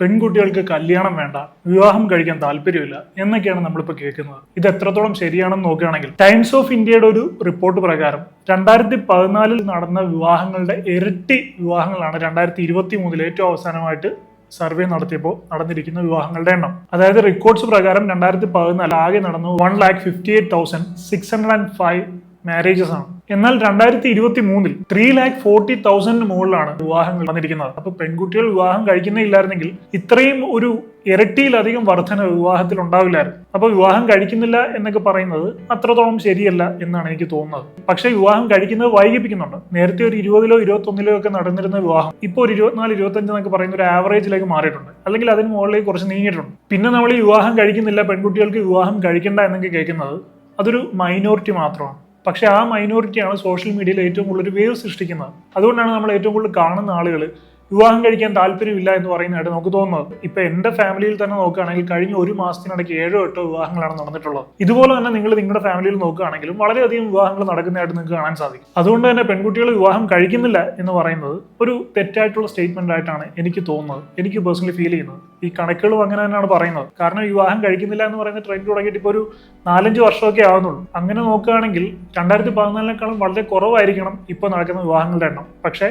പെൺകുട്ടികൾക്ക് കല്യാണം വേണ്ട വിവാഹം കഴിക്കാൻ താല്പര്യമില്ല എന്നൊക്കെയാണ് നമ്മളിപ്പോൾ കേൾക്കുന്നത്. ഇത് എത്രത്തോളം ശരിയാണെന്ന് നോക്കുകയാണെങ്കിൽ ടൈംസ് ഓഫ് ഇന്ത്യയുടെ ഒരു റിപ്പോർട്ട് പ്രകാരം രണ്ടായിരത്തി പതിനാലിൽ നടന്ന വിവാഹങ്ങളുടെ ഇരട്ടി വിവാഹങ്ങളാണ് രണ്ടായിരത്തി ഇരുപത്തി മൂന്നിൽ ഏറ്റവും അവസാനമായിട്ട് സർവേ നടത്തിയപ്പോൾ നടന്നിരിക്കുന്ന വിവാഹങ്ങളുടെ എണ്ണം. അതായത് റെക്കോർഡ്സ് പ്രകാരം രണ്ടായിരത്തി പതിനാല് ആകെ നടന്നു one lakh fifty eight thousand six hundred and five marriages ആണ്. എന്നാൽ രണ്ടായിരത്തി ഇരുപത്തി മൂന്നിൽ ത്രീ ലാക്ക് ഫോർട്ടി തൗസൻഡിന് മുകളിലാണ് വിവാഹങ്ങൾ വന്നിരിക്കുന്നത് അപ്പൊ പെൺകുട്ടികൾ വിവാഹം കഴിക്കുന്നില്ലായിരുന്നെങ്കിൽ ഇത്രയും ഒരു ഇരട്ടിയിലധികം വർധന വിവാഹത്തിൽ ഉണ്ടാവില്ലായിരുന്നു. അപ്പൊ വിവാഹം കഴിക്കുന്നില്ല എന്നൊക്കെ പറയുന്നത് അത്രത്തോളം ശരിയല്ല എന്നാണ് എനിക്ക് തോന്നുന്നത്. പക്ഷേ വിവാഹം കഴിക്കുന്നത് വൈകിപ്പിക്കുന്നുണ്ട്. നേരത്തെ ഒരു ഇരുപതിലോ ഇരുപത്തൊന്നിലോ ഒക്കെ നടന്നിരുന്ന വിവാഹം ഇപ്പോൾ ഒരു ഇരുപത്തിനാല് ഇരുപത്തഞ്ച് എന്നൊക്കെ പറയുന്ന ഒരു ആവറേജിലേക്ക് മാറിയിട്ടുണ്ട്. അല്ലെങ്കിൽ അതിന് മുകളിലേക്ക് കുറച്ച് നീങ്ങിയിട്ടുണ്ട്. പിന്നെ നമ്മൾ ഈ വിവാഹം കഴിക്കുന്നില്ല പെൺകുട്ടികൾക്ക് വിവാഹം കഴിക്കണ്ട എന്നൊക്കെ കേൾക്കുന്നത് അതൊരു മൈനോറിറ്റി മാത്രമാണ്. പക്ഷെ ആ മൈനോറിറ്റിയാണ് സോഷ്യൽ മീഡിയയിൽ ഏറ്റവും കൂടുതൽ ഒരു വേവ് സൃഷ്ടിക്കുന്നത്. അതുകൊണ്ടാണ് നമ്മൾ ഏറ്റവും കൂടുതൽ കാണുന്ന ആളുകൾ വിവാഹം കഴിക്കാൻ താല്പര്യമില്ല എന്ന് പറയുന്നതായിട്ട് നമുക്ക് തോന്നുന്നത്. ഇപ്പൊ എന്റെ ഫാമിലിയിൽ തന്നെ നോക്കുകയാണെങ്കിൽ കഴിഞ്ഞ ഒരു മാസത്തിനിടയ്ക്ക് ഏഴോ എട്ടോ വിവാഹങ്ങളാണ് നടന്നിട്ടുള്ളത്. ഇതുപോലെ തന്നെ നിങ്ങൾ നിങ്ങളുടെ ഫാമിലിയിൽ നോക്കുകയാണെങ്കിലും വളരെയധികം വിവാഹങ്ങൾ നടക്കുന്നതായിട്ട് നിങ്ങൾക്ക് കാണാൻ സാധിക്കും. അതുകൊണ്ട് തന്നെ പെൺകുട്ടികൾ വിവാഹം കഴിക്കുന്നില്ല എന്ന് പറയുന്നത് ഒരു തെറ്റായിട്ടുള്ള സ്റ്റേറ്റ്മെന്റ് ആയിട്ടാണ് എനിക്ക് തോന്നുന്നത്. എനിക്ക് പേഴ്സണലി ഫീൽ ചെയ്യുന്നത്. ഈ കണക്കുകളും അങ്ങനെ തന്നെയാണ് പറയുന്നത്. കാരണം വിവാഹം കഴിക്കുന്നില്ല എന്ന് പറയുന്ന ട്രെൻഡ് തുടങ്ങിയിട്ട് ഇപ്പോൾ ഒരു നാലഞ്ച് വർഷമൊക്കെ ആവുന്നുള്ളൂ. അങ്ങനെ നോക്കുകയാണെങ്കിൽ രണ്ടായിരത്തി പതിനാലിനേക്കാളും വളരെ കുറവായിരിക്കണം ഇപ്പോൾ നടക്കുന്ന വിവാഹങ്ങളുടെ എണ്ണം. പക്ഷേ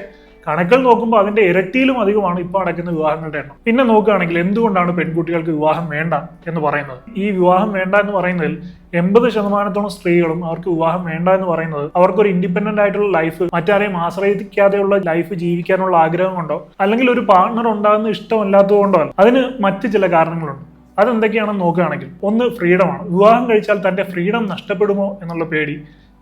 കണക്കുകൾ നോക്കുമ്പോൾ അതിന്റെ ഇരട്ടിയിലും അധികമാണ് ഇപ്പോൾ നടക്കുന്ന വിവാഹങ്ങളുടെ എണ്ണം. പിന്നെ നോക്കുകയാണെങ്കിൽ എന്തുകൊണ്ടാണ് പെൺകുട്ടികൾക്ക് വിവാഹം വേണ്ട എന്ന് പറയുന്നത്? ഈ വിവാഹം വേണ്ട എന്ന് പറയുന്നതിൽ എൺപത് ശതമാനത്തോളം സ്ത്രീകളും അവർക്ക് വിവാഹം വേണ്ട എന്ന് പറയുന്നത് അവർക്കൊരു ഇൻഡിപെൻഡന്റ് ആയിട്ടുള്ള ലൈഫ് മറ്റാരെയും ആശ്രയിക്കാതെയുള്ള ലൈഫ് ജീവിക്കാനുള്ള ആഗ്രഹം കൊണ്ടോ അല്ലെങ്കിൽ ഒരു പാർട്ണർ ഉണ്ടാകുന്ന ഇഷ്ടമല്ലാത്തത് കൊണ്ടോ അല്ല. അതിന് മറ്റ് ചില കാരണങ്ങളുണ്ട്. അതെന്തൊക്കെയാണെന്ന് നോക്കുകയാണെങ്കിൽ ഒന്ന് ഫ്രീഡമാണ് വിവാഹം കഴിച്ചാൽ തന്റെ ഫ്രീഡം നഷ്ടപ്പെടുമോ എന്നുള്ള പേടി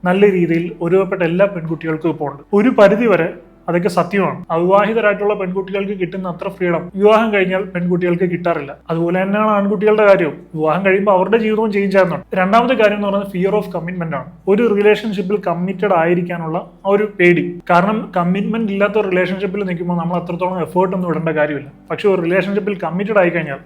നല്ല രീതിയിൽ ഒരുവപ്പെട്ട എല്ലാ പെൺകുട്ടികൾക്കും ഇപ്പോൾ ഉണ്ട് ഒരു പരിധി വരെ അതൊക്കെ സത്യമാണ്. അവിവാഹിതരായിട്ടുള്ള പെൺകുട്ടികൾക്ക് കിട്ടുന്ന അത്ര ഫ്രീഡം. വിവാഹം കഴിഞ്ഞാൽ പെൺകുട്ടികൾക്ക് കിട്ടാറില്ല. അതുപോലെ തന്നെയാണ് ആൺകുട്ടികളുടെ കാര്യവും. വിവാഹം കഴിയുമ്പോൾ അവരുടെ ജീവിതവും ചേഞ്ച് ആകുന്നുണ്ട് രണ്ടാമത്തെ കാര്യം എന്ന് പറയുന്നത് ഫിയർ ഓഫ് കമ്മിറ്റ്മെന്റ് ആണ്. ഒരു റിലേഷൻഷിപ്പിൽ കമ്മിറ്റഡ് ആയിരിക്കാനുള്ള ആ ഒരു പേടി. കാരണം കമ്മിറ്റ്മെന്റ് ഇല്ലാത്ത ഒരു റിലേഷൻഷിപ്പിൽ നിൽക്കുമ്പോൾ നമ്മൾ അത്രത്തോളം എഫേർട്ട് ഒന്നും ഇടേണ്ട കാര്യമില്ല. പക്ഷെ ഒരു റിലേഷൻഷിപ്പിൽ കമ്മിറ്റഡ് ആയി കഴിഞ്ഞാൽ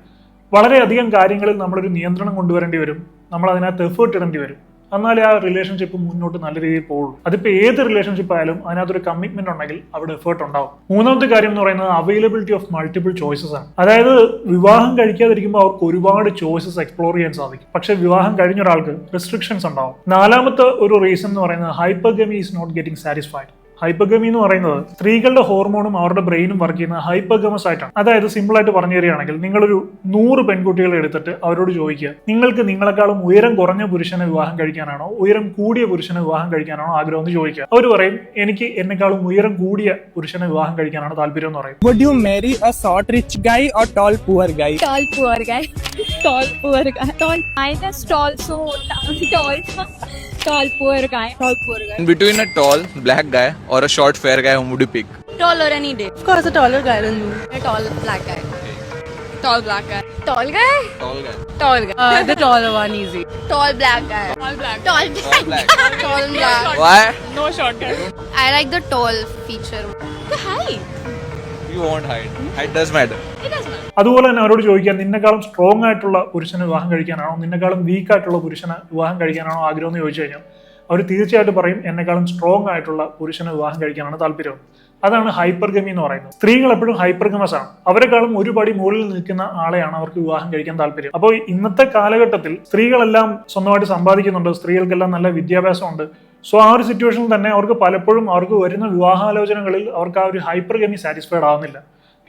വളരെയധികം കാര്യങ്ങളിൽ നമ്മളൊരു നിയന്ത്രണം കൊണ്ടുവരേണ്ടി വരും. നമ്മൾ അതിനകത്ത് എഫേർട്ട് ഇടേണ്ടി വരും. എന്നാലേ ആ റിലേഷൻഷിപ്പ് മുന്നോട്ട് നല്ല രീതിയിൽ പോകുള്ളൂ അതിപ്പോൾ ഏത് റിലേഷൻഷിപ്പ് ആയാലും അതിനകത്തൊരു കമ്മിറ്റ്മെന്റ് ഉണ്ടെങ്കിൽ അവിടെ എഫേർട്ട് ഉണ്ടാവും. മൂന്നാമത്തെ കാര്യം എന്ന് പറയുന്നത് അവൈലബിലിറ്റി ഓഫ് മൾട്ടിപ്പിൾ ചോയ്സസ് ആണ്. അതായത് വിവാഹം കഴിക്കാതിരിക്കുമ്പോൾ അവർക്ക് ഒരുപാട് ചോയ്സസ് എക്സ്പ്ലോർ ചെയ്യാൻ സാധിക്കും. പക്ഷെ വിവാഹം കഴിഞ്ഞ ഒരാൾക്ക് റെസ്ട്രിക്ഷൻസ് ഉണ്ടാവും. നാലാമത്തെ ഒരു റീസൺ എന്ന് പറയുന്നത് hypergamy is not getting satisfied hypergamy എന്ന് പറയുന്നത് സ്ത്രീകളുടെ ഹോർമോണും അവരുടെ ബ്രെയിനും വർക്ക് ചെയ്യുന്ന ഹൈപ്പഗമസ് ആയിട്ടാണ് അതായത് സിമ്പിൾ ആയിട്ട് പറഞ്ഞു തരികയാണെങ്കിൽ നിങ്ങളൊരു നൂറ് പെൺകുട്ടികളെ എടുത്തിട്ട് അവരോട് ചോദിക്കുക നിങ്ങൾക്ക് നിങ്ങളെക്കാളും ഉയരം കുറഞ്ഞ പുരുഷനെ വിവാഹം കഴിക്കാനാണോ ഉയരം കൂടിയ പുരുഷനെ വിവാഹം കഴിക്കാനാണോ ആഗ്രഹം എന്ന് ചോദിക്കുക അവർ പറയും എനിക്ക് എന്നെക്കാളും ഉയരം കൂടിയ പുരുഷനെ വിവാഹം കഴിക്കാനാണ് താല്പര്യം എന്ന് പറയും a short rich guy or tall poor guy? Tall poor guy. tall poor guy. Tall minus tall so tall. Tall poor guy a tall black guy और a short fair guy would you any day a taller guy black tall black guy tall tall guy tall guy tall tall black guy tall black tall black tall black no short I like the tall feature അതുപോലെ തന്നെ അവരോട് ചോദിക്കുക നിന്നെക്കാളും strong ആയിട്ടുള്ള പുരുഷനെ വിവാഹം കഴിക്കാനാണോ നിന്നെക്കാളും week ആയിട്ടുള്ള പുരുഷനെ വിവാഹം കഴിക്കാനാണോ ആഗ്രഹം എന്ന് ചോദിച്ചു കഴിഞ്ഞാൽ അവർ തീർച്ചയായിട്ടും പറയും എന്നെക്കാളും സ്ട്രോങ് ആയിട്ടുള്ള പുരുഷനെ വിവാഹം കഴിക്കാനാണ് താല്പര്യം. അതാണ് ഹൈപ്പർഗമി എന്ന് പറയുന്നത്. സ്ത്രീകൾ എപ്പോഴും ഹൈപ്പർഗമസ് ആണ്. അവരെക്കാളും ഒരു പടി മുകളിൽ നിൽക്കുന്ന ആളെയാണ് അവർക്ക് വിവാഹം കഴിക്കാൻ താല്പര്യം. അപ്പോൾ ഇന്നത്തെ കാലഘട്ടത്തിൽ സ്ത്രീകളെല്ലാം സ്വന്തമായിട്ട് സമ്പാദിക്കുന്നുണ്ട് സ്ത്രീകൾക്കെല്ലാം നല്ല വിദ്യാഭ്യാസമുണ്ട്. സോ ആ ഒരു സിറ്റുവേഷനിൽ തന്നെ അവർക്ക് പലപ്പോഴും അവർക്ക് വരുന്ന വിവാഹാലോചനകളിൽ അവർക്ക് ആ ഒരു ഹൈപ്പർഗമി സാറ്റിസ്ഫൈഡ് ആവുന്നില്ല.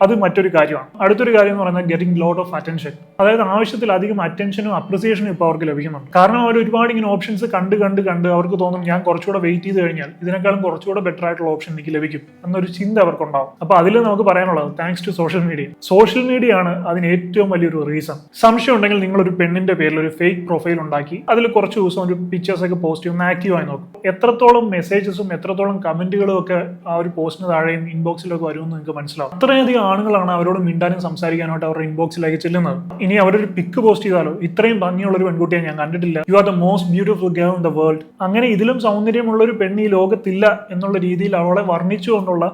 അത് മറ്റൊരു കാര്യമാണ്. അടുത്തൊരു കാര്യം എന്ന് പറയുന്നത് ഗെറ്റിംഗ് ലോട്ട് ഓഫ് അറ്റൻഷൻ അതായത് ആവശ്യത്തിലധികം അറ്റൻഷനും അപ്രിസിയേഷനും ഇപ്പോൾ അവർക്ക് ലഭിക്കുന്നുണ്ട്. കാരണം അവർ ഒരുപാട് ഇങ്ങനെ ഓപ്ഷൻസ് കണ്ട് കണ്ട് കണ്ട് അവർക്ക് തോന്നും ഞാൻ കുറച്ചുകൂടെ വെയിറ്റ് ചെയ്ത് കഴിഞ്ഞാൽ ഇതിനേക്കാളും കുറച്ചുകൂടെ ബെറ്റർ ആയിട്ടുള്ള ഓപ്ഷൻ എനിക്ക് ലഭിക്കും എന്നൊരു ചിന്ത അവർക്കുണ്ടാവും. അപ്പോൾ അതിൽ നമുക്ക് പറയാനുള്ളത് thanks to social media social media ആണ് അതിന് ഏറ്റവും വലിയൊരു റീസൺ സംശയം ഉണ്ടെങ്കിൽ നിങ്ങൾ ഒരു പെണ്ണിന്റെ പേരിൽ ഒരു ഫേക്ക് പ്രൊഫൈൽ ഉണ്ടാക്കി അതിൽ കുറച്ച് ദിവസം ഒരു പിക്ചേഴ്സ് ഒക്കെ പോസ്റ്റ് ചെയ്യുന്ന ആക്റ്റീവായി നോക്കും. എത്രത്തോളം മെസ്സേജസും എത്രത്തോളം കമന്റുകളും ഒക്കെ ആ ഒരു പോസ്റ്റിന് താഴെയും ഇൻബോക്സിലൊക്കെ വരുമെന്ന് നിങ്ങൾക്ക് മനസ്സിലാവും. അത്രയധികം ആണുങ്ങളാണ് അവരോട് മിണ്ടാനും സംസാരിക്കാനായിട്ട് അവരുടെ ഇൻബോക്സിലേക്ക് ചെല്ലുന്നത്. ഇനി അവരൊരു പിക്ക് പോസ്റ്റ് ചെയ്താലോ ഇത്രയും ഭംഗിയുള്ള ഒരു പെൺകുട്ടിയെ ഞാൻ കണ്ടിട്ടില്ല. You are the most beautiful girl in the world അങ്ങനെ ഇതിലും സൗന്ദര്യമുള്ള ഒരു പെണ്ണ് ഈ ലോകത്തില്ല എന്നുള്ള രീതിയിൽ അവളെ വർണിച്ചുകൊണ്ടുള്ള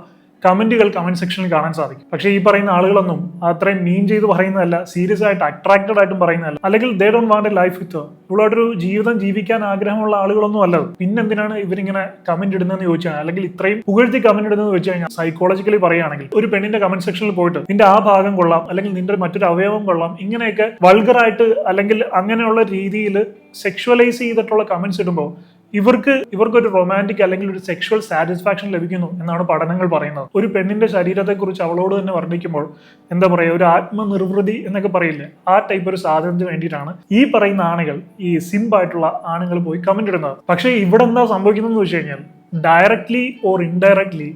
കമന്റുകൾ കമന്റ് സെക്ഷനിൽ കാണാൻ സാധിക്കും. പക്ഷേ ഈ പറയുന്ന ആളുകളൊന്നും അത്രയും മീൻ ചെയ്ത് പറയുന്നതല്ല സീരിയസ് ആയിട്ട് അട്രാക്റ്റഡ് ആയിട്ടും പറയുന്നതല്ല. അല്ലെങ്കിൽ they don't want a life with ഇവളോടൊരു ജീവിതം ജീവിക്കാൻ ആഗ്രഹമുള്ള ആളുകളൊന്നും അല്ലത്. പിന്നെന്തിനാണ് ഇവരിങ്ങനെ കമന്റ് ഇടുന്നതെന്ന് ചോദിച്ചാൽ അല്ലെങ്കിൽ ഇത്രയും പുകഴ്ത്തി കമന്റ് ഇടുന്നതെന്ന് വെച്ച് കഴിഞ്ഞാൽ സൈക്കോളജിക്കലി പറയുകയാണെങ്കിൽ ഒരു പെണ്ണിന്റെ കമന്റ് സെക്ഷനിൽ പോയിട്ട് നിന്റെ ആ ഭാഗം കൊള്ളാം അല്ലെങ്കിൽ നിന്റെ മറ്റൊരു അവയവം കൊള്ളാം ഇങ്ങനെയൊക്കെ വൾഗറായിട്ട് അല്ലെങ്കിൽ അങ്ങനെയുള്ള രീതിയിൽ സെക്ഷുവലൈസ് ചെയ്തിട്ടുള്ള കമന്റ്സ് ഇടുമ്പോൾ ഇവർക്ക് ഇവർക്കൊരു റൊമാന്റിക് അല്ലെങ്കിൽ ഒരു സെക്ഷുവൽ സാറ്റിസ്ഫാക്ഷൻ ലഭിക്കുന്നു എന്നാണ് പഠനങ്ങൾ പറയുന്നത്. ഒരു പെണ്ണിന്റെ ശരീരത്തെക്കുറിച്ച് അവളോട് തന്നെ വർണിക്കുമ്പോൾ എന്താ പറയുക ഒരു ആത്മനിർവൃതി എന്നൊക്കെ പറയില്ലേ? ആ ടൈപ്പ് ഒരു സാധനത്തിന് വേണ്ടിയിട്ടാണ് ഈ പറയുന്ന ആണുകൾ ഈ സിംപ് ആയിട്ടുള്ള ആണുങ്ങൾ പോയി കമന്റ് ഇടുന്നത്. പക്ഷേ ഇവിടെ എന്താ സംഭവിക്കുന്നതെന്ന് വെച്ച് കഴിഞ്ഞാൽ ഡയറക്ട്ലി ഓർ ഇൻഡയറക്ട്ലി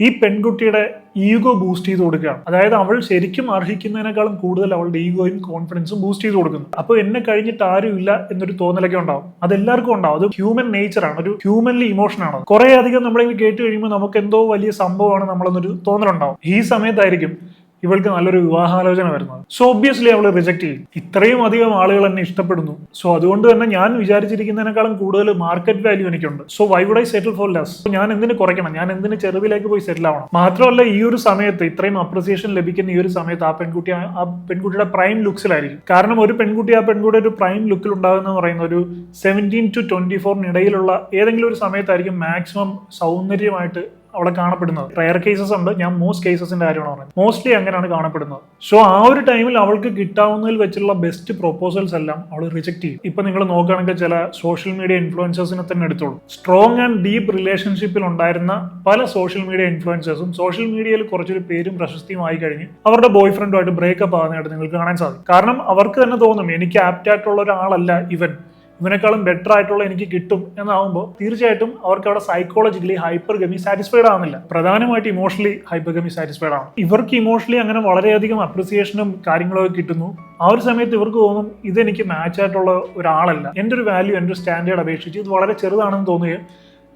ഈ പെൺകുട്ടിയുടെ ഈഗോ ബൂസ്റ്റ് ചെയ്ത് കൊടുക്കുകയാണ്. അതായത് അവൾ ശരിക്കും അർഹിക്കുന്നതിനേക്കാളും കൂടുതൽ അവളുടെ ഈഗോയും കോൺഫിഡൻസും ബൂസ്റ്റ് ചെയ്ത് കൊടുക്കുന്നു. അപ്പോൾ എന്നെ കഴിഞ്ഞിട്ട് ആരും ഇല്ല എന്നൊരു തോന്നലൊക്കെ ഉണ്ടാവും. അത് എല്ലാവർക്കും ഉണ്ടാവും. അത് ഹ്യൂമൻ നേച്ചറാണ് ഒരു ഹ്യൂമൻലി ഇമോഷൻ ആണ് കുറെ അധികം നമ്മളിങ്ങനെ കേട്ട് കഴിയുമ്പോൾ നമുക്ക് എന്തോ വലിയ സംഭവമാണ് നമ്മളെന്നൊരു തോന്നലുണ്ടാവും. ഈ സമയത്തായിരിക്കും ഇവൾക്ക് നല്ലൊരു വിവാഹാലോചന വരുന്നത്. സോ ഒബ്വിയസ്ലി അവൾ റിജക്ട് ചെയ്യും. ഇത്രയും അധികം ആളുകൾ എന്നെ ഇഷ്ടപ്പെടുന്നു. സോ അതുകൊണ്ട് തന്നെ ഞാൻ വിചാരിച്ചിരിക്കുന്നതിനേക്കാളും കൂടുതൽ മാർക്കറ്റ് വാല്യൂ എനിക്കുണ്ട്. So why would I settle for less ഞാൻ എന്തിന് കുറയ്ക്കണം? ഞാൻ എന്തിന് ചെറുതിലേക്ക് പോയി സെറ്റിൽ ആവണം? മാത്രമല്ല ഈ ഒരു സമയത്ത് ഇത്രയും അപ്രിസിയേഷൻ ലഭിക്കുന്ന ഈ ഒരു സമയത്ത് ആ പെൺകുട്ടി ആ- പെൺകുട്ടിയുടെ പ്രൈം ലുക്സിലായിരിക്കും കാരണം ഒരു പെൺകുട്ടി ആ പെൺകുട്ടി ഒരു പ്രൈം ലുക്കിൽ ഉണ്ടാകുന്ന പറയുന്ന ഒരു സെവന്റീൻ ടു ട്വന്റി ഫോറിനിടയിലുള്ള ഏതെങ്കിലും ഒരു സമയത്തായിരിക്കും മാക്സിമം സൗന്ദര്യമായിട്ട് അവിടെ കാണപ്പെടുന്നത്. റയർ കേസസ് ഉണ്ട്. ഞാൻ മോസ്റ്റ് കേസസിന്റെ കാര്യമാണ് പറയുന്നത് മോസ്റ്റ്ലി അങ്ങനെയാണ് കാണപ്പെടുന്നത്. സോ ആ ഒരു ടൈമിൽ അവൾക്ക് കിട്ടാവുന്നതിൽ വെച്ചുള്ള ബെസ്റ്റ് പ്രൊപ്പോസൽസ് എല്ലാം അവൾ റിജക്ട് ചെയ്യും. ഇപ്പൊ നിങ്ങൾ നോക്കുകയാണെങ്കിൽ ചില സോഷ്യൽ മീഡിയ ഇൻഫ്ലുവൻസേഴ്സിനെ തന്നെ എടുത്തോളൂ. സ്ട്രോങ് ആൻഡ് ഡീപ്പ് റിലേഷൻഷിപ്പിൽ ഉണ്ടായിരുന്ന പല സോഷ്യൽ മീഡിയ ഇൻഫ്ലുവൻസേഴ്സും സോഷ്യൽ മീഡിയയിൽ കുറച്ചൊരു പേരും പ്രശസ്തിയും ആയി കഴിഞ്ഞ് അവരുടെ ബോയ് ഫ്രണ്ടുമായിട്ട് ബ്രേക്കപ്പ് ആകുന്നതായിട്ട് നിങ്ങൾക്ക് കാണാൻ സാധിക്കും. കാരണം അവർക്ക് തന്നെ തോന്നും എനിക്ക് ആപ്റ്റ് ആയിട്ടുള്ള ഒരാളല്ല ഇവൻ. ഇവനേക്കാളും ബെറ്റർ ആയിട്ടുള്ള എനിക്ക് കിട്ടും എന്നാവുമ്പോൾ തീർച്ചയായിട്ടും അവർക്ക് അവിടെ സൈക്കോളജിക്കലി ഹൈപ്പർ ഗമി സാറ്റിസ്ഫൈഡ് ആവുന്നില്ല. പ്രധാനമായിട്ട് ഇമോഷണലി ഹൈപ്പർ ഗമി സാറ്റിസ്ഫൈഡ് ആവും ഇവർക്ക് ഇമോഷണലി അങ്ങനെ വളരെയധികം അപ്രിസിയേഷനും കാര്യങ്ങളൊക്കെ കിട്ടുന്നു. ആ ഒരു സമയത്ത് ഇവർക്ക് തോന്നും ഇതെനിക്ക് മാച്ച് ആയിട്ടുള്ള ഒരാളല്ല. എന്റെ ഒരു വാല്യൂ എന്റെ ഒരു സ്റ്റാൻഡേർഡ് അപേക്ഷിച്ച് ഇത് വളരെ ചെറുതാണെന്ന് തോന്നുകയും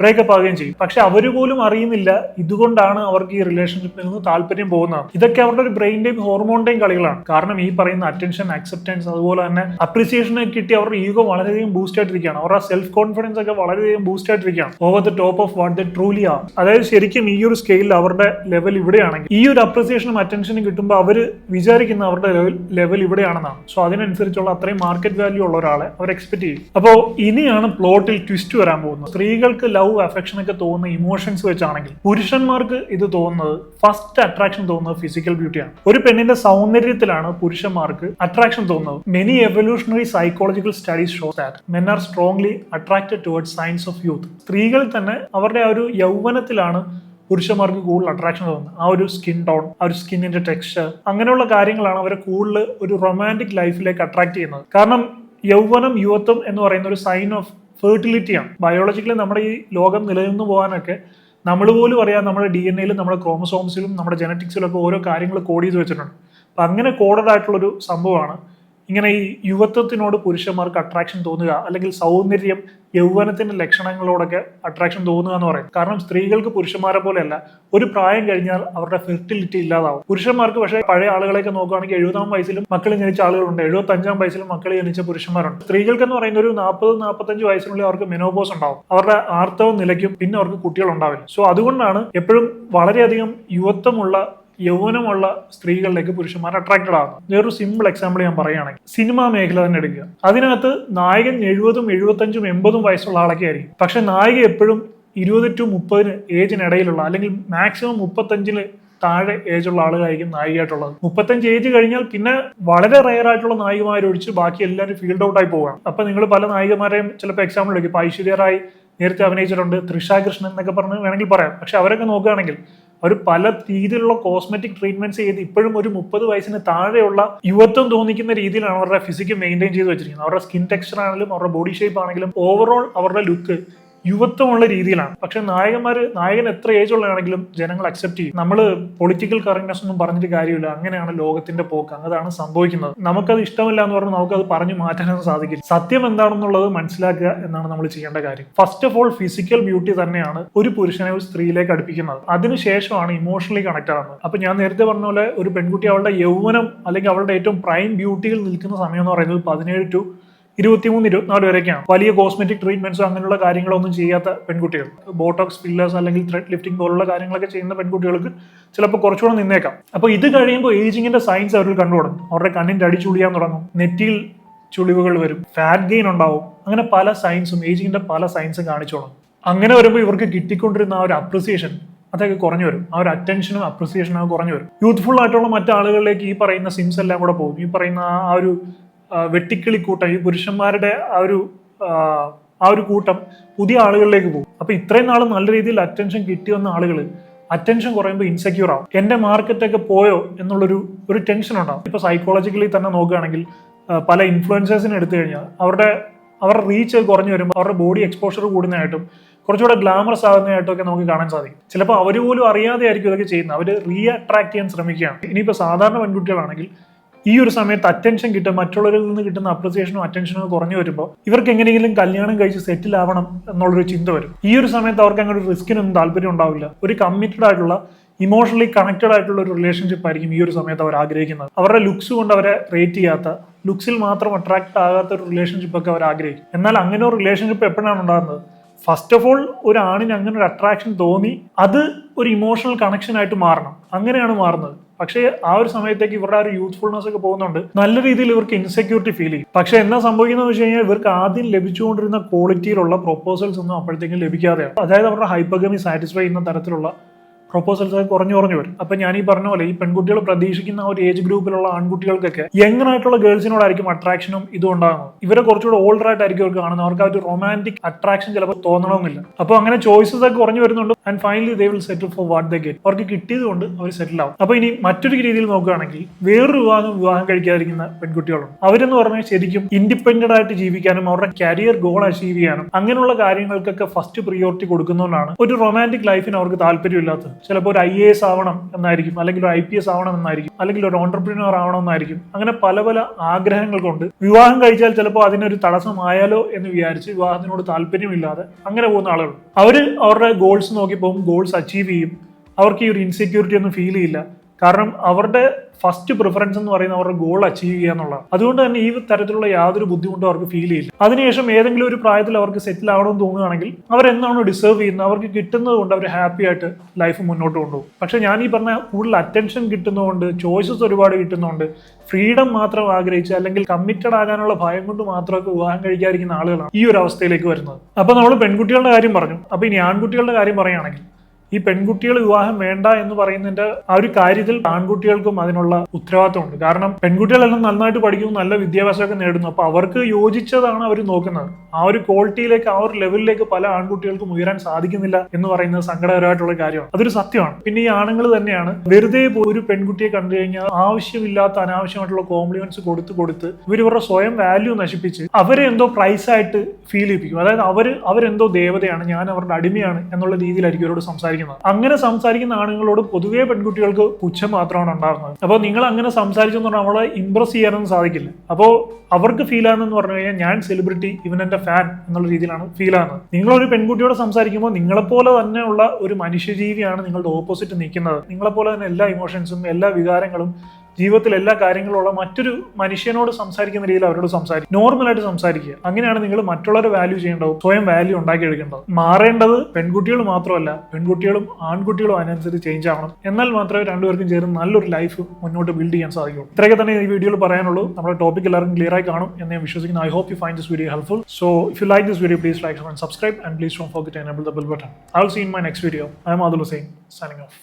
ബ്രേക്കപ്പ് ആവുകയും ചെയ്യും. പക്ഷെ അവർ പോലും അറിയുന്നില്ല ഇതുകൊണ്ടാണ് അവർക്ക് ഈ റിലേഷൻഷിപ്പിൽ നിന്ന് താല്പര്യം പോകുന്നത്. ഇതൊക്കെ അവരുടെ ഒരു ബ്രെയിന്റെയും ഹോർമോണിന്റെയും കളികളാണ്. കാരണം ഈ പറയുന്ന അറ്റൻഷൻ അക്സെപ്റ്റൻസ് അതുപോലെ തന്നെ അപ്രീസിയേഷനെ കിട്ടി അവരുടെ ഈഗോ വളരെയധികം ബൂസ്റ്റ് ആയിട്ടിരിക്കുകയാണ്. അവരുടെ സെൽഫ് കോൺഫിഡൻസ് ഒക്കെ വളരെയധികം boost ആയിട്ടിരിക്കുകയാണ്. Over the top of what the truly ആണ് അതായത് ശരിക്കും ഈ ഒരു സ്കെയിലിൽ അവരുടെ ലെവൽ ഇവിടെയാണെങ്കിൽ ഈ ഒരു അപ്രീസിയേഷനും അറ്റൻഷനും കിട്ടുമ്പോൾ അവർ വിചാരിക്കുന്ന അവരുടെ ലെവൽ ലെവൽ ഇവിടെയാണെന്നാണ്. സോ അതിനനുസരിച്ചുള്ള അത്രയും മാർക്കറ്റ് വാല്യൂ ഉള്ള ഒരാളെ അവർ എക്സ്പെക്ട് ചെയ്യും. അപ്പോൾ ഇനിയാണ് പ്ലോട്ടിൽ ട്വിസ്റ്റ് വരാൻ പോകുന്നത്. സ്ത്രീകൾക്ക് ലവ് അഫെക്ഷൻ ഒക്കെ തോന്നുന്ന ഇമോഷൻസ് വെച്ചാണെങ്കിൽ പുരുഷന്മാർക്ക് ഇത് തോന്നുന്നത് ഫസ്റ്റ് അട്രാക്ഷൻ തോന്നുന്നത് ഫിസിക്കൽ ബ്യൂട്ടിയാണ് ഒരു പെണ്ണിന്റെ സൗന്ദര്യത്തിലാണ് പുരുഷന്മാർക്ക് അട്രാക്ഷൻ തോന്നുന്നത്. Many evolutionary psychological studies show that men are strongly attracted towards signs of youth സ്ത്രീകൾ തന്നെ അവരുടെ ആ ഒരു യൗവനത്തിലാണ് പുരുഷന്മാർക്ക് കൂടുതൽ അട്രാക്ഷൻ തോന്നുന്നത്. ആ ഒരു സ്കിൻ ടോൺ ആ ഒരു സ്കിന്നിന്റെ ടെക്സ്ചർ അങ്ങനെയുള്ള കാര്യങ്ങളാണ് അവരെ കൂടുതൽ ഒരു റൊമാന്റിക് ലൈഫിലേക്ക് അട്രാക്ട് ചെയ്യുന്നത്. കാരണം യൗവനം യുവത്വം എന്ന് പറയുന്ന ഒരു സൈൻ ഓഫ് ഫെർട്ടിലിറ്റിയാണ് ബയോളജിക്കലി നമ്മുടെ ഈ ലോകം നിലനിന്ന് പോകാനൊക്കെ നമ്മൾ പോലും അറിയാം നമ്മുടെ ഡി എൻ എയിലും നമ്മുടെ ക്രോമസോംസിലും നമ്മുടെ ജനറ്റിക്സിലും ഒക്കെ ഓരോ കാര്യങ്ങൾ കോഡ് ചെയ്ത് വെച്ചിട്ടുണ്ട്. അപ്പം അങ്ങനെ കോഡഡ് ആയിട്ടുള്ളൊരു സംഭവമാണ്. ഇങ്ങനെ ഈ യുവത്വത്തിനോട് പുരുഷന്മാർക്ക് അട്രാക്ഷൻ തോന്നുക അല്ലെങ്കിൽ സൗന്ദര്യം യൗവനത്തിന്റെ ലക്ഷണങ്ങളോടൊക്കെ അട്രാക്ഷൻ തോന്നുക എന്ന് പറയും. കാരണം സ്ത്രീകൾക്ക് പുരുഷന്മാരെ പോലെയല്ല. ഒരു പ്രായം കഴിഞ്ഞാൽ അവരുടെ ഫെർട്ടിലിറ്റി ഇല്ലാതാവും. പുരുഷന്മാർക്ക് പക്ഷേ പഴയ ആളുകളെയൊക്കെ നോക്കുകയാണെങ്കിൽ എഴുപതാം വയസ്സിലും മക്കൾ ജനിച്ച ആളുകളുണ്ട്. എഴുപത്തി അഞ്ചാം വയസ്സിലും മക്കൾ ജനിച്ച പുരുഷന്മാരുണ്ട്. സ്ത്രീകൾക്ക് എന്ന് പറയുന്ന ഒരു നാൽപ്പത് നാൽപ്പത്തഞ്ച് വയസ്സിനുള്ളിൽ അവർക്ക് മെനോപോസ് ഉണ്ടാവും. അവരുടെ ആർത്തവം നിലയ്ക്കും. പിന്നെ അവർക്ക് കുട്ടികൾ ഉണ്ടാവില്ല സോ അതുകൊണ്ടാണ് എപ്പോഴും വളരെയധികം യുവത്വമുള്ള യൗവനമുള്ള സ്ത്രീകളിലേക്ക് പുരുഷന്മാർ അട്രാക്റ്റഡ് ആകുന്നു. വേറൊരു സിമ്പിൾ എക്സാമ്പിൾ ഞാൻ പറയുകയാണെങ്കിൽ. സിനിമാ മേഖല തന്നെ എടുക്കുക. അതിനകത്ത് നായകൻ എഴുപതും എഴുപത്തഞ്ചും എൺപതും വയസ്സുള്ള ആളൊക്കെ ആയിരിക്കും. പക്ഷെ നായിക എപ്പോഴും ഇരുപത് ടു മുപ്പതിന് ഏജിനിടയിലുള്ള അല്ലെങ്കിൽ മാക്സിമം മുപ്പത്തഞ്ചിന് താഴെ ഏജുള്ള ആളുകളായിരിക്കും നായികയായിട്ടുള്ളത്. മുപ്പത്തഞ്ച് ഏജ് കഴിഞ്ഞാൽ പിന്നെ വളരെ റയർ ആയിട്ടുള്ള നായികമാരൊഴിച്ച് ബാക്കി എല്ലാവരും ഫീൽഡ് ഔട്ടായി പോകാം അപ്പൊ നിങ്ങൾ പല നായികമാരെയും ചിലപ്പോൾ എക്സാമ്പിൾ എടുക്കും ഇപ്പൊ ഐശ്വര്യ നേരത്തെ അഭിനയിച്ചിട്ടുണ്ട് തൃഷ കൃഷ്ണൻ എന്നൊക്കെ പറഞ്ഞ് വേണമെങ്കിൽ പറയാം. പക്ഷെ അവരൊക്കെ നോക്കുകയാണെങ്കിൽ അവർ പല രീതിയിലുള്ള കോസ്മെറ്റിക് ട്രീറ്റ്മെന്റ്സ് ചെയ്ത് ഇപ്പോഴും ഒരു മുപ്പത് വയസ്സിന് താഴെയുള്ള യുവത്വം തോന്നിക്കുന്ന രീതിയിലാണ് അവരുടെ ഫിസിക്ക് മെയിന്റെയിൻ ചെയ്ത് വെച്ചിരിക്കുന്നത്. അവരുടെ സ്കിൻ ടെക്സ്ചർ ആണെങ്കിലും അവരുടെ ബോഡി ഷേപ്പ് ആണെങ്കിലും ഓവറോൾ അവരുടെ ലുക്ക് യുവത്വമുള്ള രീതിയിലാണ്. പക്ഷെ നായകന്മാർ നായകൻ എത്ര ഏജ് ഉള്ളതാണെങ്കിലും ജനങ്ങൾ അക്സെപ്റ്റ് ചെയ്യും. നമ്മൾ പൊളിറ്റിക്കൽ കറക്റ്റ്നെസ് ഒന്നും പറഞ്ഞിട്ട് കാര്യമില്ല. അങ്ങനെയാണ് ലോകത്തിന്റെ പോക്ക്. അതാണ് സംഭവിക്കുന്നത്. നമുക്കത് ഇഷ്ടമില്ല എന്ന് പറഞ്ഞാൽ നമുക്കത് പറഞ്ഞു മാറ്റാനൊന്നും സാധിക്കില്ല. സത്യം എന്താണെന്നുള്ളത് മനസ്സിലാക്കുക എന്നാണ് നമ്മൾ ചെയ്യേണ്ട കാര്യം. First of all physical beauty തന്നെയാണ് ഒരു പുരുഷനെ ഒരു സ്ത്രീയിലേക്ക് അടുപ്പിക്കുന്നത്. അതിനുശേഷമാണ് ഇമോഷണലി കണക്ട് ആവുന്നത്. അപ്പൊ ഞാൻ നേരത്തെ പറഞ്ഞ പോലെ ഒരു പെൺകുട്ടി അവളുടെ യൗവനം അല്ലെങ്കിൽ അവളുടെ ഏറ്റവും പ്രൈം ബ്യൂട്ടിയിൽ നിൽക്കുന്ന സമയം എന്ന് പറയുന്നത് പതിനേഴ് ടു ഇരുപത്തിമൂന്ന് ഇരുപത്തിനാല് വരെയൊക്കെയാണ്. വലിയ കോസ്മെറ്റിക് ട്രീറ്റ്മെന്റ്സോ അങ്ങനെയുള്ള കാര്യങ്ങളൊന്നും ചെയ്യാത്ത പെൺകുട്ടികൾ. ബോട്ടോക്സ് ഫില്ലേഴ്സ് അല്ലെങ്കിൽ ത്രെഡ് ലിഫ്റ്റിംഗ് പോലുള്ള കാര്യങ്ങളൊക്കെ ചെയ്യുന്ന പെൺകുട്ടികൾക്ക് ചിലപ്പോൾ കുറച്ചുകൂടെ നിന്നേക്കാം. അപ്പോൾ ഇത് കഴിയുമ്പോൾ ഏജിങ്ങിന്റെ സയൻസ് അവർ കണ്ടു തുടങ്ങും. അവരുടെ കണ്ണിന്റെ അടി ചുളിയാൻ തുടങ്ങും. നെറ്റിയിൽ ചുളിവുകൾ വരും. ഫാറ്റ് ഗെയിൻ ഉണ്ടാവും. അങ്ങനെ പല സയൻസും ഏജിങ്ങിന്റെ പല സയൻസും കാണിച്ചു തുടങ്ങും. അങ്ങനെ വരുമ്പോൾ ഇവർക്ക് കിട്ടിക്കൊണ്ടിരുന്ന ആ ഒരു അപ്രിസിയേഷൻ അതൊക്കെ കുറഞ്ഞു വരും. ആ ഒരു അറ്റൻഷനും അപ്രിസിയേഷനും കുറഞ്ഞു വരും. യൂത്ത്ഫുൾ ആയിട്ടുള്ള മറ്റാളുകളിലേക്ക് ഈ പറയുന്ന സിംസ് എല്ലാം കൂടെ പോകും ഈ പറയുന്ന ആ- ഒരു വെട്ടിക്കിളി കൂട്ടം ഈ പുരുഷന്മാരുടെ ആ ഒരു ആ, ഒരു കൂട്ടം പുതിയ ആളുകളിലേക്ക് പോകും. അപ്പൊ ഇത്രയും നാൾ നല്ല രീതിയിൽ അറ്റൻഷൻ കിട്ടി വന്ന ആളുകൾ അറ്റൻഷൻ കുറയുമ്പോൾ ഇൻസെക്യൂർ ആവും. എന്റെ മാർക്കറ്റൊക്കെ പോയോ എന്നുള്ളൊരു ഒരു ടെൻഷൻ ഉണ്ടാവും. ഇപ്പൊ സൈക്കോളജിക്കലി തന്നെ നോക്കുകയാണെങ്കിൽ പല ഇൻഫ്ലുവൻസേഴ്സിനെ എടുത്തു കഴിഞ്ഞാൽ അവരുടെ അവരുടെ റീച്ച് കുറഞ്ഞു വരുമ്പോൾ അവരുടെ ബോഡി എക്സ്പോഷർ കൂടുന്നതായിട്ടും കുറച്ചുകൂടെ ഗ്ലാമറസ് ആകുന്നതായിട്ടും ഒക്കെ നമുക്ക് കാണാൻ സാധിക്കും. ചിലപ്പോൾ അവർ പോലും അറിയാതെ ആയിരിക്കും ഇതൊക്കെ ചെയ്യുന്നത്. അവർ റീ അട്രാക്ട് ചെയ്യാൻ ശ്രമിക്കുകയാണ്. ഇനിയിപ്പോൾ സാധാരണ പെൺകുട്ടികളാണെങ്കിൽ ഈ ഒരു സമയത്ത് അറ്റൻഷൻ കിട്ടും മറ്റുള്ളവരിൽ നിന്ന് കിട്ടുന്ന അപ്രിസിയേഷനും അറ്റൻഷനോ കുറഞ്ഞു വരുമ്പോൾ ഇവർക്ക് എങ്ങനെയെങ്കിലും കല്യാണം കഴിച്ച് സെറ്റിൽ ആവണം എന്നുള്ളൊരു ചിന്ത വരും. ഈ ഒരു സമയത്ത് അവർക്ക് അങ്ങനെ ഒരു റിസ്കിനൊന്നും താല്പര്യം ഉണ്ടാവില്ല. ഒരു കമ്മിറ്റഡ് ആയിട്ടുള്ള ഇമോഷണലി കണക്റ്റഡ് ആയിട്ടുള്ള ഒരു റിലേഷൻഷിപ്പ് ആയിരിക്കും ഈ ഒരു സമയത്ത് അവർ ആഗ്രഹിക്കുന്നത്. അവരുടെ ലുക്സ് കൊണ്ട് അവരെ റേറ്റ് ചെയ്യാത്ത ലുക്സിൽ മാത്രം അട്രാക്ട് ആകാത്ത ഒരു റിലേഷൻഷിപ്പ് ഒക്കെ അവർ ആഗ്രഹിക്കും. എന്നാൽ അങ്ങനെ ഒരു റിലേഷൻഷിപ്പ് എപ്പോഴാണ് ഉണ്ടാകുന്നത്? ഫസ്റ്റ് ഓഫ് ഓൾ ഒരു ആണിന് അങ്ങനെ ഒരു അട്രാക്ഷൻ തോന്നി അത് ഒരു ഇമോഷണൽ കണക്ഷൻ ആയിട്ട് മാറണം. അങ്ങനെയാണ് മാറുന്നത്. പക്ഷേ ആ ഒരു സമയത്തേക്ക് ഇവരുടെ ആ ഒരു യൂത്ത്ഫുൾനെസ് ഒക്കെ പോകുന്നുണ്ട്. നല്ല രീതിയിൽ ഇവർക്ക് ഇൻസെക്യൂരിറ്റി ഫീൽ ചെയ്യും. പക്ഷെ എന്നാ സംഭവിക്കുന്നത് വെച്ച് കഴിഞ്ഞാൽ ഇവർക്ക് ആദ്യം ലഭിച്ചുകൊണ്ടിരുന്ന ക്വാളിറ്റിയിലുള്ള പ്രൊപ്പോസൽസ് ഒന്നും അപ്പോഴത്തേക്കും ലഭിക്കാതെയാണ്. അതായത് അവരുടെ ഹൈപ്പഗമി സാറ്റിസ്ഫൈ ചെയ്യുന്ന തരത്തിലുള്ള പ്രൊപ്പോസൽസ് ഒക്കെ കുറഞ്ഞു കുറഞ്ഞു വരും. അപ്പൊ ഞാൻ ഈ പറഞ്ഞ പോലെ ഈ പെൺകുട്ടികൾ പ്രതീക്ഷിക്കുന്ന ഒരു ഏജ് ഗ്രൂപ്പിലുള്ള ആൺകുട്ടികൾക്കൊക്കെ യങ് ആയിട്ടുള്ള ഗേൾസിനോടായിരിക്കും അട്രാക്ഷനും ഇതും ഉണ്ടാകുന്നത്. ഇവരെ കുറച്ചുകൂടെ ഓൾഡർ ആയിട്ടായിരിക്കും അവർ കാണുന്നത്. അവർക്ക് ഒരു റൊമാന്റിക് അട്രാക്ഷൻ ചിലപ്പോൾ തോന്നണമെന്നില്ല. അപ്പോൾ അങ്ങനെ ചോയ്സസ് ഒക്കെ കുറഞ്ഞു വരുന്നുണ്ട് and finally they will settle for what they get അവർക്ക് കിട്ടിയത് കൊണ്ട് അവർ സെറ്റിൽ ആവും. അപ്പോൾ ഇനി മറ്റൊരു രീതിയിൽ നോക്കുകയാണെങ്കിൽ വേറൊരു വിവാഹം വിവാഹം കഴിക്കാതിരിക്കുന്ന പെൺകുട്ടികളുണ്ട്. അവരെന്ന് പറഞ്ഞാൽ ശരിക്കും ഇൻഡിപെൻഡന്റ് ആയിട്ട് ജീവിക്കാനും അവരുടെ കരിയർ ഗോൾ അച്ചീവ് ചെയ്യാനും അങ്ങനെയുള്ള കാര്യങ്ങൾക്കൊക്കെ ഫസ്റ്റ് പ്രിയോറിറ്റി കൊടുക്കുന്നതുകൊണ്ടാണ് ഒരു റൊമാന്റിക് ലൈഫിന് അവർക്ക് താല്പര്യമില്ലാത്തത്. ചിലപ്പോൾ ഒരു ഐ എ എസ് ആവണം എന്നായിരിക്കും അല്ലെങ്കിൽ ഒരു ഐ പി എസ് ആവണം എന്നായിരിക്കും അല്ലെങ്കിൽ ഒരു ഓണ്ടർപ്രീനർ ആവണം എന്നായിരിക്കും. അങ്ങനെ പല പല ആഗ്രഹങ്ങൾ കൊണ്ട് വിവാഹം കഴിച്ചാൽ ചിലപ്പോൾ അതിനൊരു തടസ്സമായാലോ എന്ന് വിചാരിച്ച് വിവാഹത്തിനോട് താല്പര്യമില്ലാതെ അങ്ങനെ പോകുന്ന ആളുകൾ. അവർ അവരുടെ ഗോൾസ് നോക്കി പോകും ഗോൾസ് അച്ചീവ് ചെയ്യും. അവർക്ക് ഈ ഒരു ഇൻസെക്യൂരിറ്റി ഒന്നും ഫീൽ ചെയ്യില്ല. കാരണം അവരുടെ ഫസ്റ്റ് പ്രിഫറൻസ് എന്ന് പറയുന്നത് അവരുടെ ഗോൾ അച്ചീവ് ചെയ്യുക എന്നുള്ളതാണ്. അതുകൊണ്ട് തന്നെ ഈ തരത്തിലുള്ള യാതൊരു ബുദ്ധിമുട്ടും അവർക്ക് ഫീൽ ചെയ്യില്ല. അതിനുശേഷം ഏതെങ്കിലും ഒരു പ്രായത്തിൽ അവർക്ക് സെറ്റിൽ ആവണമെന്ന് തോന്നുകയാണെങ്കിൽ അവർ എന്താണോ ഡിസേർവ് ചെയ്യുന്നത്? അവർക്ക് കിട്ടുന്നത് കൊണ്ട് അവർ ഹാപ്പി ആയിട്ട് ലൈഫ് മുന്നോട്ട് കൊണ്ടുപോകും. പക്ഷെ ഞാൻ ഈ പറഞ്ഞ കൂടുതൽ അറ്റൻഷൻ കിട്ടുന്നതുകൊണ്ട് ചോയ്സസ് ഒരുപാട് കിട്ടുന്നതുകൊണ്ട് ഫ്രീഡം മാത്രം ആഗ്രഹിച്ച് അല്ലെങ്കിൽ കമ്മിറ്റഡ് ആകാനുള്ള ഭയം കൊണ്ട് മാത്രമൊക്കെ വിവാഹം കഴിക്കാതിരിക്കുന്ന ആളുകളാണ് ഈ ഒരു അവസ്ഥയിലേക്ക് വരുന്നത്. അപ്പൊ നമ്മൾ പെൺകുട്ടികളുടെ കാര്യം പറഞ്ഞു. അപ്പൊ ഇനി ആൺകുട്ടികളുടെ കാര്യം പറയുകയാണെങ്കിൽ ഈ പെൺകുട്ടികൾ വിവാഹം വേണ്ട എന്ന് പറയുന്നതിന്റെ ആ ഒരു കാര്യത്തിൽ ആൺകുട്ടികൾക്കും അതിനുള്ള ഉത്തരവാദിത്തമുണ്ട്. കാരണം പെൺകുട്ടികളെല്ലാം നന്നായിട്ട് പഠിക്കുന്നു നല്ല വിദ്യാഭ്യാസമൊക്കെ നേടുന്നു. അപ്പൊ അവർക്ക് യോജിച്ചതാണ് അവർ നോക്കുന്നത്. ആ ഒരു ക്വാളിറ്റിയിലേക്ക് ആ ഒരു ലെവലിലേക്ക് പല ആൺകുട്ടികൾക്കും ഉയരാൻ സാധിക്കുന്നില്ല എന്ന് പറയുന്നത് സങ്കടകരമായിട്ടുള്ള കാര്യമാണ്. അതൊരു സത്യമാണ്. പിന്നെ ഈ ആണുങ്ങൾ തന്നെയാണ് വെറുതെ ഒരു പെൺകുട്ടിയെ കണ്ടു കഴിഞ്ഞാൽ ആവശ്യമില്ലാത്ത അനാവശ്യമായിട്ടുള്ള കോംപ്ലിമെന്റ്സ് കൊടുത്ത് കൊടുത്ത് ഇവർ ഇവരുടെ സ്വയം വാല്യൂ നശിപ്പിച്ച് അവരെ എന്തോ പ്രൈസ് ആയിട്ട് ഫീൽ ചെയ്യിപ്പിക്കും. അതായത് അവർ അവരെന്തോ ദേവതയാണ് ഞാൻ അവരുടെ അടിമയാണ് എന്നുള്ള രീതിയിലായിരിക്കും അവരോട് സംസാരിക്കുന്നത്. അങ്ങനെ സംസാരിക്കുന്ന ആണുങ്ങളോട് പൊതുവേ പെൺകുട്ടികൾക്ക് പുച്ഛം മാത്രമാണ് ഉണ്ടാകുന്നത്. അപ്പോൾ നിങ്ങൾ അങ്ങനെ സംസാരിച്ചെന്ന് പറഞ്ഞാൽ അവളെ ഇംപ്രസ് ചെയ്യാനൊന്നും സാധിക്കില്ല. അപ്പോൾ അവർക്ക് ഫീൽ ആകുന്നെന്ന് പറഞ്ഞു കഴിഞ്ഞാൽ ഞാൻ സെലിബ്രിറ്റി ഇവൻ എന്റെ ഫാൻ എന്നുള്ള രീതിയിലാണ് ഫീൽ ആകുന്നത് നിങ്ങളൊരു പെൺകുട്ടിയോട് സംസാരിക്കുമ്പോൾ നിങ്ങളെപ്പോലെ തന്നെയുള്ള ഒരു മനുഷ്യജീവിയാണ് നിങ്ങളുടെ ഓപ്പോസിറ്റ് നിൽക്കുന്നത്. നിങ്ങളെപ്പോലെ തന്നെ എല്ലാ ഇമോഷൻസും എല്ലാ വികാരങ്ങളും ജീവിതത്തിൽ എല്ലാ കാര്യങ്ങളുള്ള മറ്റൊരു മനുഷ്യനോട് സംസാരിക്കുന്ന രീതിയിൽ അവരോട് സംസാരിക്കും നോർമലായിട്ട് സംസാരിക്കുക. അങ്ങനെയാണ് നിങ്ങൾ മറ്റുള്ളവരെ വാല്യൂ ചെയ്യേണ്ടത്. സ്വയം വാല്യൂ ഉണ്ടാക്കിയെടുക്കേണ്ടത്. മാറേണ്ടത് പെൺകുട്ടികൾ മാത്രമല്ല പെൺകുട്ടികളും ആൺകുട്ടികളും അതിനനുസരിച്ച് ചേഞ്ച് ആവണം. എന്നാൽ മാത്രമേ രണ്ടുപേർക്കും ചേർന്ന് നല്ലൊരു ലൈഫ് മുന്നോട്ട് ബിൽഡ് ചെയ്യാൻ സാധിക്കുള്ളൂ. ഇത്രയൊക്കെ തന്നെ ഈ വീഡിയോയിൽ പറയാനുള്ളൂ. നമ്മുടെ ടോപ്പിക് എല്ലാവർക്കും ക്ലിയർ ആയി കാണും എന്ന് ഞാൻ വിശ്വസിക്കുന്നു. I hope you find this video helpful so if you like this video please like and subscribe and please for forget button I will see in my next video I'm Adul Hussain signing off